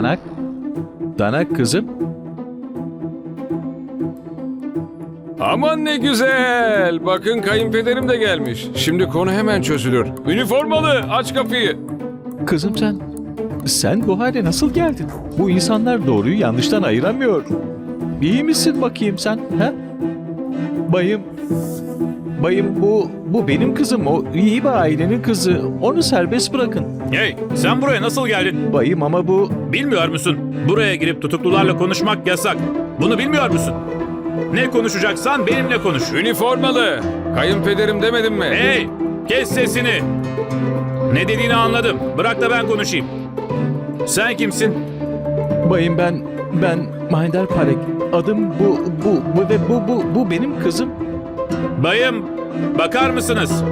Danak. Danak kızım. Aman ne güzel. Bakın kayınpederim de gelmiş. Şimdi konu hemen çözülür. Üniformalı aç kapıyı. Kızım sen. Sen bu hale nasıl geldin? Bu insanlar doğruyu yanlıştan ayıramıyor. İyi misin bakayım sen? Ha? Bayım. Bayım bu bu benim kızım. O iyi bir ailenin kızı. Onu serbest bırakın. Hey, sen buraya nasıl geldin? Bayım ama bu Bilmiyor musun? Buraya girip tutuklularla konuşmak yasak. Bunu bilmiyor musun? Ne konuşacaksan benimle konuş. Üniformalı. Kayınpederim demedim mi? Hey, kes sesini. Ne dediğini anladım. Bırak da ben konuşayım. Sen kimsin? bayım ben ben Mahender Parek. Adım bu bu bu ve bu bu bu benim kızım. Bayım, bakar mısınız?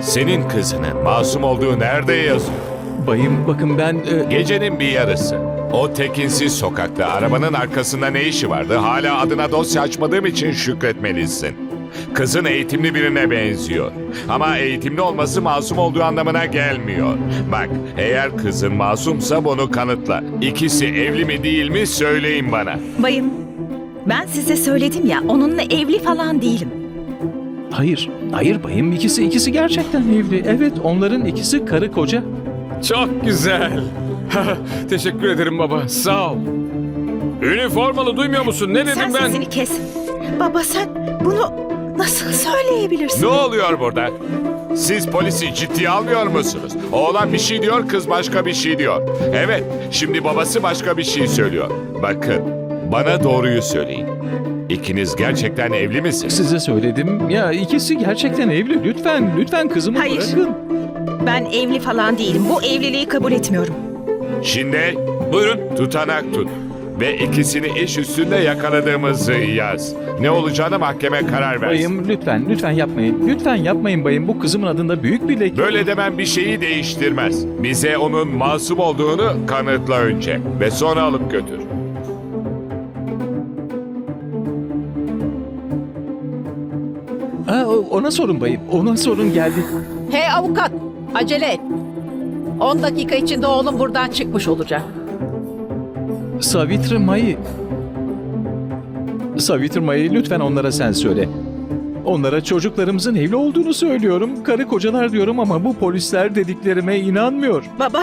Senin kızının masum olduğu nerede yazıyor? Bayım bakın ben e, Gecenin bir yarısı. O tekinsiz sokakta arabanın arkasında ne işi vardı? Hala adına dosya açmadığım için şükretmelisin. Kızın eğitimli birine benziyor. Ama eğitimli olması masum olduğu anlamına gelmiyor. Bak, eğer kızın masumsa bunu kanıtla. İkisi evli mi değil mi söyleyin bana. Bayım, ben size söyledim ya onunla evli falan değilim. hayır hayır bayım ikisi ikisi gerçekten evli. Evet onların ikisi karı koca. Çok güzel. Teşekkür ederim baba. Sağ ol. Üniformalı duymuyor musun? Ne dedim Sen ben? sesini kes. Baba sen bunu nasıl söyleyebilirsin? Ne oluyor burada? Siz polisi ciddiye almıyor musunuz? Oğlan bir şey diyor, kız başka bir şey diyor. Evet, şimdi babası başka bir şey söylüyor. Bakın, bana doğruyu söyleyin. İkiniz gerçekten evli misiniz? Size söyledim ya ikisi gerçekten evli. Lütfen lütfen kızımı Hayır. bırakın. Ben evli falan değilim. Bu evliliği kabul etmiyorum. Şimdi Buyurun. tutanak tut. Ve ikisini iş üstünde yakaladığımızı yaz. Ne olacağını mahkeme karar versin. Bayım lütfen lütfen yapmayın. Lütfen yapmayın bayım. Bu kızımın adında büyük bir leke. Böyle demem bir şeyi değiştirmez. Bize onun masum olduğunu kanıtla önce ve sonra alıp götür. Ha, ona sorun bayım. Ona sorun geldi. Hey avukat, acele et. 10 dakika içinde oğlum buradan çıkmış olacak. Savitri Mayı. Savitri Mayı lütfen onlara sen söyle. Onlara çocuklarımızın evli olduğunu söylüyorum. Karı kocalar diyorum ama bu polisler dediklerime inanmıyor. Baba,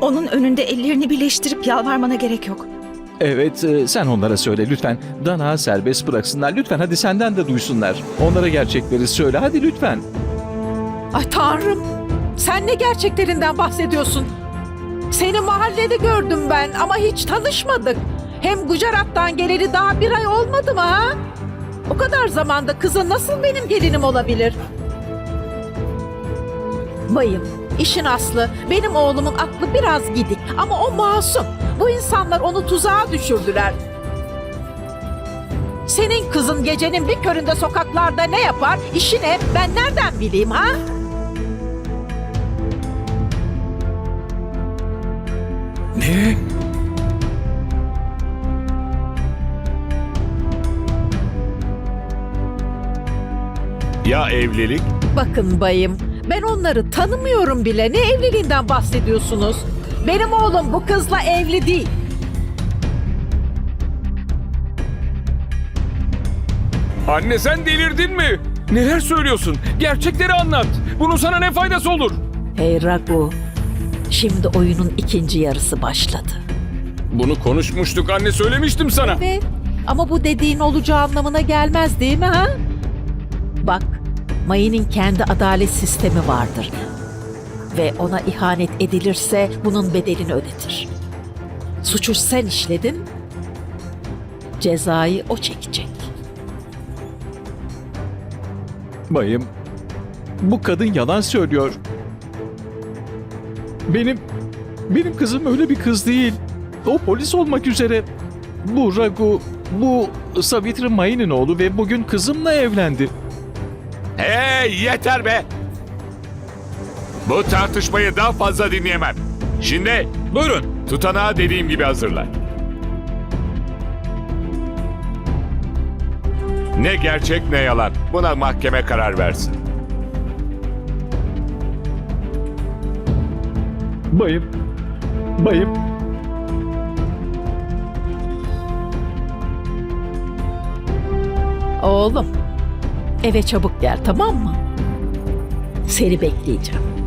onun önünde ellerini birleştirip yalvarmana gerek yok. Evet e, sen onlara söyle lütfen. Dana serbest bıraksınlar. Lütfen hadi senden de duysunlar. Onlara gerçekleri söyle hadi lütfen. Ay tanrım, sen ne gerçeklerinden bahsediyorsun? Seni mahallede gördüm ben ama hiç tanışmadık. Hem Gujarat'tan geleli daha bir ay olmadı mı ha? O kadar zamanda kızın nasıl benim gelinim olabilir? Bayım, işin aslı benim oğlumun aklı biraz gidik ama o masum. Bu insanlar onu tuzağa düşürdüler. Senin kızın gecenin bir köründe sokaklarda ne yapar? İşi ne? Ben nereden bileyim ha? Ne? Ya evlilik? Bakın bayım, ben onları tanımıyorum bile. Ne evliliğinden bahsediyorsunuz? Benim oğlum bu kızla evli değil. Anne sen delirdin mi? Neler söylüyorsun? Gerçekleri anlat. Bunun sana ne faydası olur? Hey Ragu, şimdi oyunun ikinci yarısı başladı. Bunu konuşmuştuk anne söylemiştim sana. Ve ama bu dediğin olacağı anlamına gelmez değil mi ha? Bak, Mayı'nın kendi adalet sistemi vardır. Ve ona ihanet edilirse bunun bedelini ödetir. Suçu sen işledin, cezayı o çekecek. Bayım bu kadın yalan söylüyor. Benim benim kızım öyle bir kız değil. O polis olmak üzere. Bu Ragu, bu Savitri Mayı'nın oğlu ve bugün kızımla evlendi. Hey yeter be! Bu tartışmayı daha fazla dinleyemem. Şimdi Buyurun. tutanağı dediğim gibi hazırla. Ne gerçek ne yalan. Buna mahkeme karar versin. Bayım, bayım. Oğlum, eve çabuk gel tamam mı? Seni bekleyeceğim.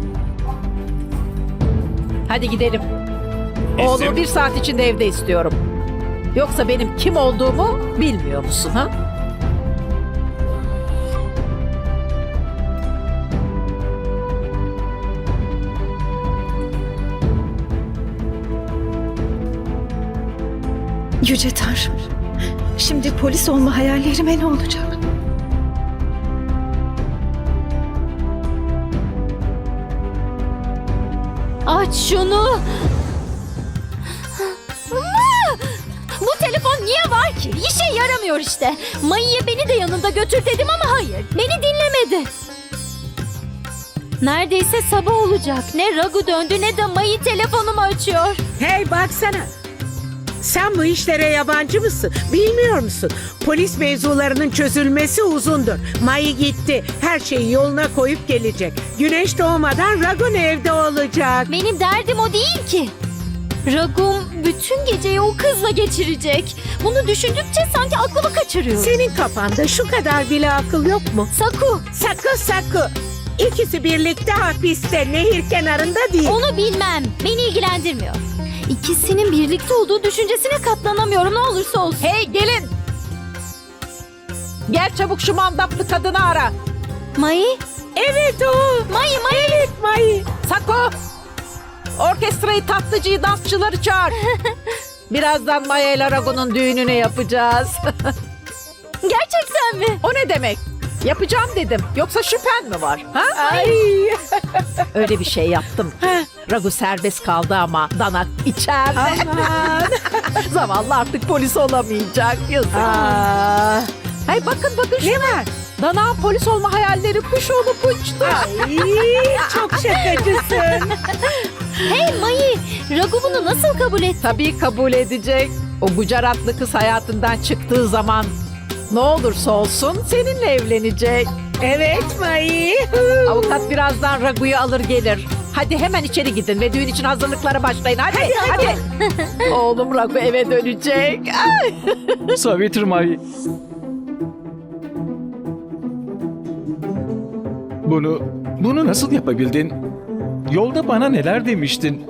Hadi gidelim. Oğlumu bir saat içinde evde istiyorum. Yoksa benim kim olduğumu bilmiyor musun ha? Yüce Tanrım. Şimdi polis olma hayallerime ne olacak? Aç şunu. Bu telefon niye var ki? İşe yaramıyor işte. Mayı'ya beni de yanında götür dedim ama hayır. Beni dinlemedi. Neredeyse sabah olacak. Ne Ragu döndü ne de Mayı telefonumu açıyor. Hey baksana. Sen bu işlere yabancı mısın? Bilmiyor musun? Polis mevzularının çözülmesi uzundur. Mayı gitti. Her şeyi yoluna koyup gelecek. Güneş doğmadan Ragun evde olacak. Benim derdim o değil ki. Ragum bütün geceyi o kızla geçirecek. Bunu düşündükçe sanki aklımı kaçırıyor. Senin kafanda şu kadar bile akıl yok mu? Saku, Sakı sakı. İkisi birlikte hapiste, nehir kenarında değil. onu bilmem. Beni ilgilendirmiyor. İkisinin birlikte olduğu düşüncesine katlanamıyorum ne olursa olsun. Hey gelin! Gel çabuk şu mandaplı kadını ara. Mayı, Evet o. Mayı, Mayı. Evet Mayı. Sako! Orkestrayı, tatlıcıyı, dansçıları çağır. Birazdan Maya ile Rago'nun düğününü yapacağız. Gerçekten mi? o ne demek? Yapacağım dedim. Yoksa şüphen mi var? Ha? Ay. Öyle bir şey yaptım. Ragu serbest kaldı ama Danak içeride. Aman. Zavallı artık polis olamayacak. Yazık. Aa. Hey bakın bakın Ne var? Danak'ın polis olma hayalleri kuş olup uçtu. Ay, çok şakacısın. Hey Mayı, Ragu bunu nasıl kabul etti? Tabii kabul edecek. O Gujaratlı kız hayatından çıktığı zaman ne olursa olsun seninle evlenecek. Evet Mayı. Avukat birazdan Ragu'yu alır gelir. Hadi hemen içeri gidin ve düğün için hazırlıklara başlayın. Hadi hadi. Oğlum Ragu eve dönecek. Ay. Savitri Mai. Bunu, bunu nasıl yapabildin? Yolda bana neler demiştin?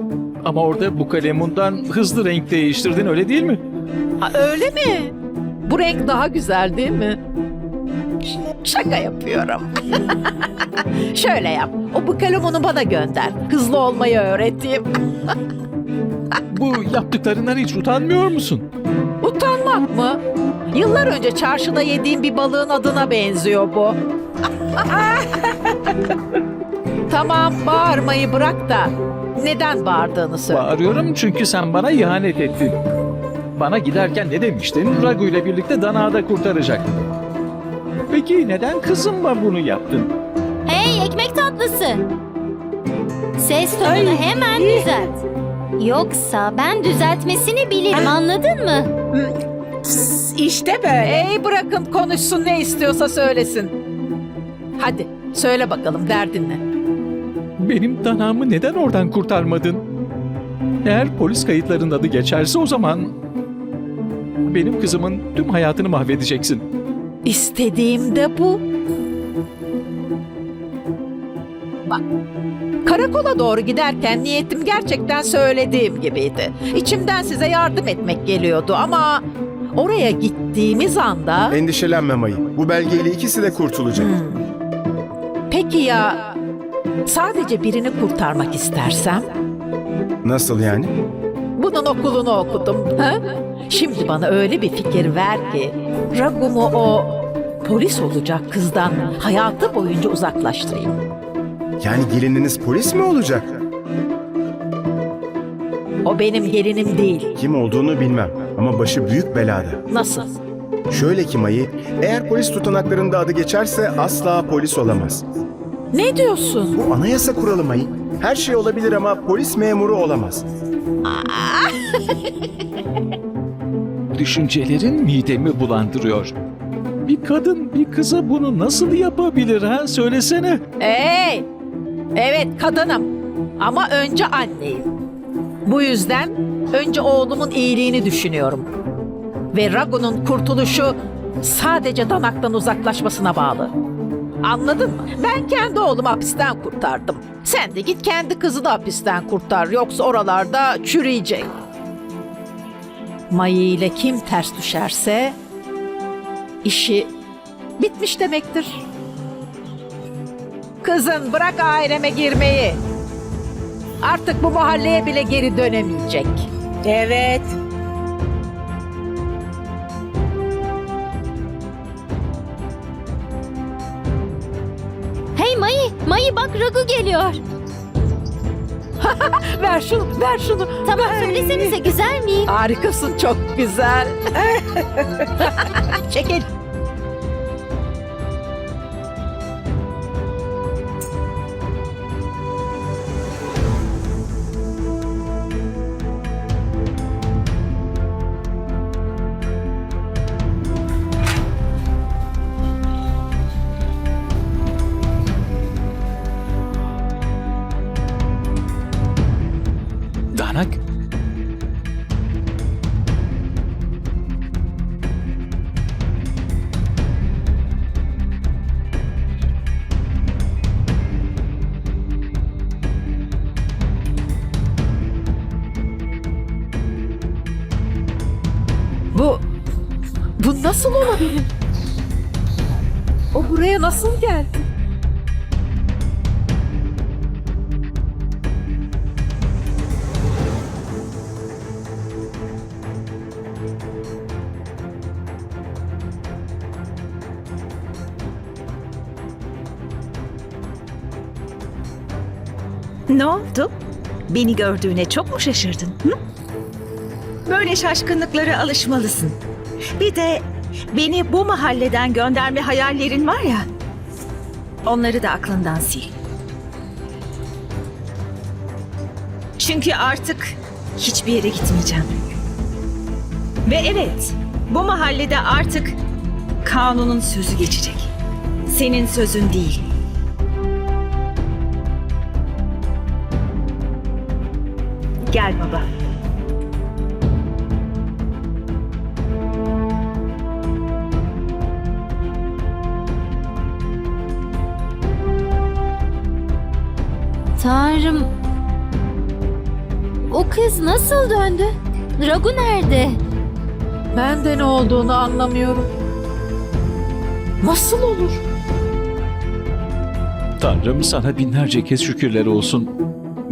Ama orada bu kalemundan hızlı renk değiştirdin öyle değil mi? Ha, öyle mi? Bu renk daha güzel değil mi? Şaka yapıyorum. Şöyle yap. O bukalomunu bana gönder. Hızlı olmayı öğreteyim. Bu yaptıklarından hiç utanmıyor musun? Utanmak mı? Yıllar önce çarşıda yediğim bir balığın adına benziyor bu. tamam bağırmayı bırak da neden bağırdığını söyle. Bağırıyorum çünkü sen bana ihanet ettin. Bana giderken ne demiştin? Ragu ile birlikte danağı da kurtaracaktın. Peki neden kızımla bunu yaptın? Hey ekmek tatlısı. Ses tonunu hemen düzelt. Yoksa ben düzeltmesini bilirim anladın mı? İşte böyle. Ey bırakın konuşsun ne istiyorsa söylesin. Hadi söyle bakalım derdin ne? Benim danağımı neden oradan kurtarmadın? Eğer polis kayıtlarının adı geçerse o zaman... Benim kızımın tüm hayatını mahvedeceksin. İstediğim de bu. Bak, karakola doğru giderken niyetim gerçekten söylediğim gibiydi. İçimden size yardım etmek geliyordu ama oraya gittiğimiz anda... Endişelenme Mayı. Bu belgeyle ikisi de kurtulacak. Peki ya sadece birini kurtarmak istersem? Nasıl yani? Bunun okulunu okudum. Ha? Şimdi bana öyle bir fikir ver ki Ragum'u o polis olacak kızdan hayatı boyunca uzaklaştırayım. Yani gelininiz polis mi olacak? O benim gelinim değil. Kim olduğunu bilmem ama başı büyük belada. Nasıl? Şöyle ki Mayı, eğer polis tutanaklarında adı geçerse asla polis olamaz. Ne diyorsun? Bu anayasa kuralı Mayı. Her şey olabilir ama polis memuru olamaz. Düşüncelerin midemi bulandırıyor. Bir kadın bir kıza bunu nasıl yapabilir ha? Söylesene. Hey! Evet kadınım. Ama önce anneyim. Bu yüzden önce oğlumun iyiliğini düşünüyorum. Ve Ragu'nun kurtuluşu sadece Danak'tan uzaklaşmasına bağlı. Anladın mı? Ben kendi oğlumu hapisten kurtardım. Sen de git kendi kızını hapisten kurtar. Yoksa oralarda çürüyecek. Mayı ile kim ters düşerse işi bitmiş demektir. Kızın bırak aileme girmeyi. Artık bu mahalleye bile geri dönemeyecek. Evet. Hey Mayı, Mayı bak Ragu geliyor. Ver şunu, ver şunu. Tamam ver. söylesenize? Harikasın, çok güzel. Çekil. Nasıl olabilir? O buraya nasıl geldi? Ne oldu? Beni gördüğüne çok mu şaşırdın? Hı? Böyle şaşkınlıklara alışmalısın. Bir de beni bu mahalleden gönderme hayallerin var ya. Onları da aklından sil. Çünkü artık hiçbir yere gitmeyeceğim. Ve evet, bu mahallede artık kanunun sözü geçecek. Senin sözün değil. Gel baba. Tanrım. O kız nasıl döndü? Ragu nerede? Ben de ne olduğunu anlamıyorum. Nasıl olur? Tanrım sana binlerce kez şükürler olsun.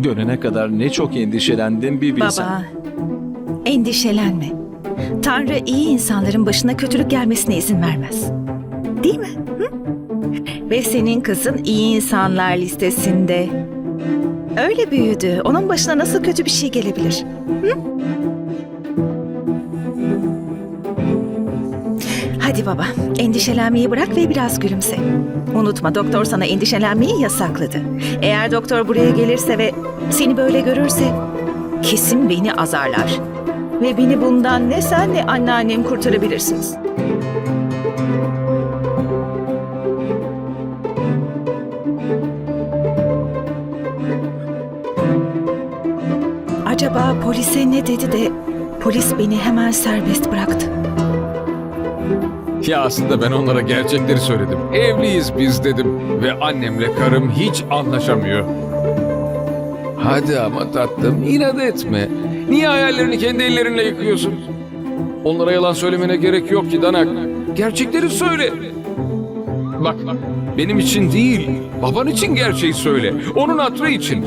Dönene kadar ne çok endişelendim bir bilsen. Baba, endişelenme. Tanrı iyi insanların başına kötülük gelmesine izin vermez. Değil mi? Hı? Ve senin kızın iyi insanlar listesinde. Öyle büyüdü. Onun başına nasıl kötü bir şey gelebilir? Hı? Hadi baba, endişelenmeyi bırak ve biraz gülümse. Unutma doktor sana endişelenmeyi yasakladı. Eğer doktor buraya gelirse ve seni böyle görürse kesin beni azarlar. Ve beni bundan ne sen ne anneannem kurtarabilirsiniz. Acaba polise ne dedi de polis beni hemen serbest bıraktı? Ya aslında ben onlara gerçekleri söyledim. Evliyiz biz dedim ve annemle karım hiç anlaşamıyor. Hadi ama tatlım inat etme. Niye hayallerini kendi ellerinle yıkıyorsun? Onlara yalan söylemene gerek yok ki Danak. Gerçekleri söyle. Bak benim için değil, baban için gerçeği söyle. Onun hatrı için.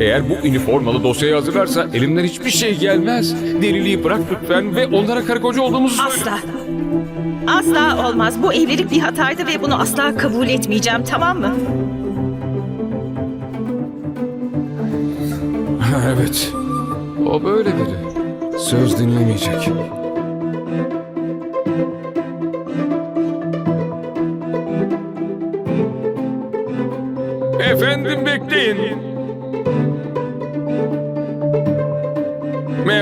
Eğer bu üniformalı dosyayı hazırlarsa elimden hiçbir şey gelmez. Deliliği bırak lütfen ve onlara karı koca olduğumuzu söyle. Asla. Asla olmaz. Bu evlilik bir hataydı ve bunu asla kabul etmeyeceğim tamam mı? evet. O böyle biri. Söz dinlemeyecek. Efendim bekleyin.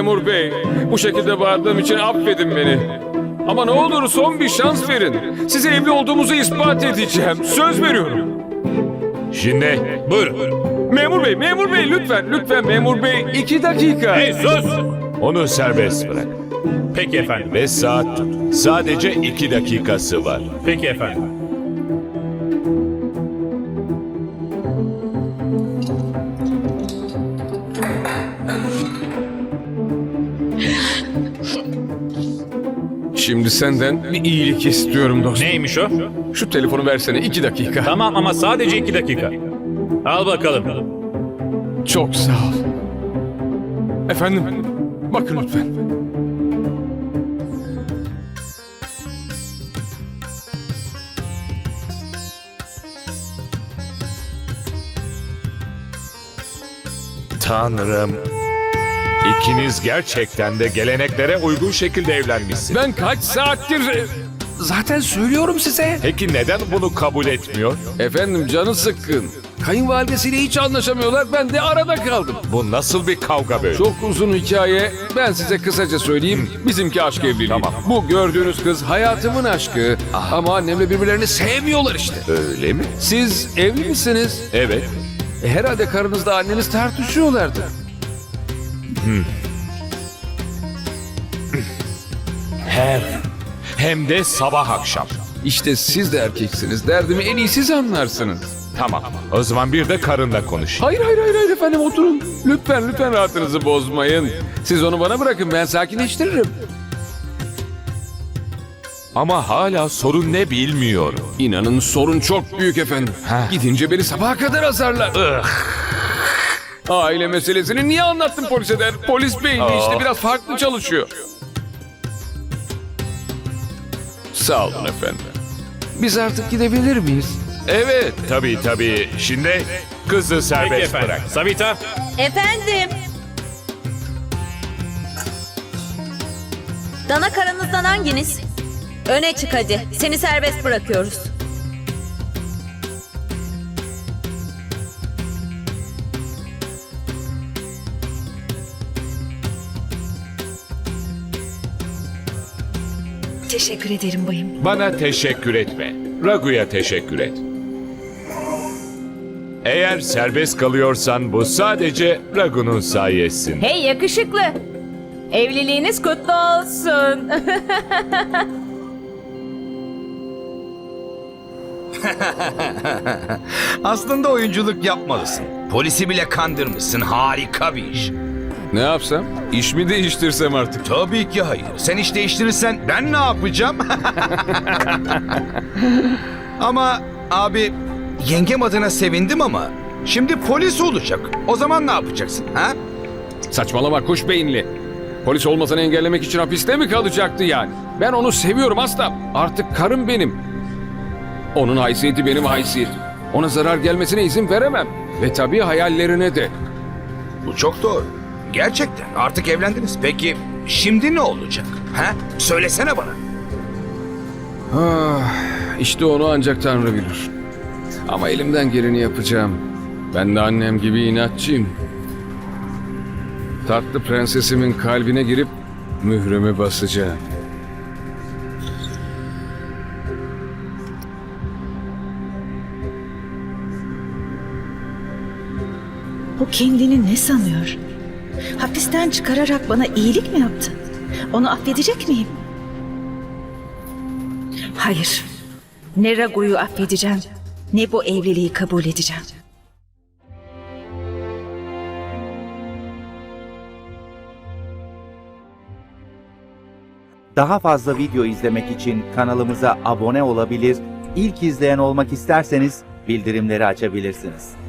Memur bey, bu şekilde bağırdığım için affedin beni. Ama ne olur son bir şans verin. Size evli olduğumuzu ispat edeceğim. Söz veriyorum. Şimdi Buyurun. Memur bey, memur bey lütfen, lütfen memur bey. iki dakika. Hey sus! Onu serbest bırak. Peki efendim. Ve saat. Sadece iki dakikası var. Peki efendim. Şimdi senden bir iyilik istiyorum dostum. Neymiş o? Şu telefonu versene iki dakika. Tamam ama sadece iki dakika. Al bakalım. Çok sağ ol. Efendim, bakın lütfen. Tanrım. İkiniz gerçekten de geleneklere uygun şekilde evlenmişsiniz. Ben kaç saattir... Zaten söylüyorum size. Peki neden bunu kabul etmiyor? Efendim canı sıkkın. Kayınvalidesiyle hiç anlaşamıyorlar. Ben de arada kaldım. Bu nasıl bir kavga böyle? Çok uzun hikaye. Ben size kısaca söyleyeyim. Bizimki aşk evliliği. Tamam. Bu gördüğünüz kız hayatımın aşkı. Ama annemle birbirlerini sevmiyorlar işte. Öyle mi? Siz evli misiniz? Evet. E, herhalde karınızla anneniz tartışıyorlardı. Her. Hem de sabah akşam. İşte siz de erkeksiniz. Derdimi en iyi siz anlarsınız. Tamam. O zaman bir de karınla konuş. Hayır hayır hayır hayır efendim oturun. Lütfen lütfen rahatınızı bozmayın. Siz onu bana bırakın ben sakinleştiririm. Ama hala sorun ne bilmiyorum. İnanın sorun çok büyük efendim. Gidince beni sabaha kadar azarlar. Aile meselesini niye anlattın polise der. Polis beyni işte biraz farklı çalışıyor. Sağ olun efendim. Biz artık gidebilir miyiz? Evet. Tabii tabii. Şimdi kızı Peki serbest efendim. bırak. Savita. Efendim. Dana karanızdan hanginiz? Öne çık hadi. Seni serbest bırakıyoruz. Teşekkür ederim bayım. Bana teşekkür etme. Ragu'ya teşekkür et. Eğer serbest kalıyorsan bu sadece Ragu'nun sayesinde. Hey yakışıklı. Evliliğiniz kutlu olsun. Aslında oyunculuk yapmalısın. Polisi bile kandırmışsın. Harika bir iş. Ne yapsam? İş mi değiştirsem artık? Tabii ki hayır. Sen iş değiştirirsen ben ne yapacağım? ama abi yengem adına sevindim ama şimdi polis olacak. O zaman ne yapacaksın ha? Saçmalama kuş beyinli. Polis olmasını engellemek için hapiste mi kalacaktı yani? Ben onu seviyorum asla. Artık karım benim. Onun haysiyeti benim haysiyetim. Ona zarar gelmesine izin veremem. Ve tabii hayallerine de. Bu çok doğru. Gerçekten artık evlendiniz. Peki şimdi ne olacak? Ha? Söylesene bana. Ah, işte onu ancak Tanrı bilir. Ama elimden geleni yapacağım. Ben de annem gibi inatçıyım. Tatlı prensesimin kalbine girip mührümü basacağım. O kendini ne sanıyor? Hapisten çıkararak bana iyilik mi yaptı? Onu affedecek miyim? Hayır. Ne Ragu'yu affedeceğim, ne bu evliliği kabul edeceğim. Daha fazla video izlemek için kanalımıza abone olabilir, ilk izleyen olmak isterseniz bildirimleri açabilirsiniz.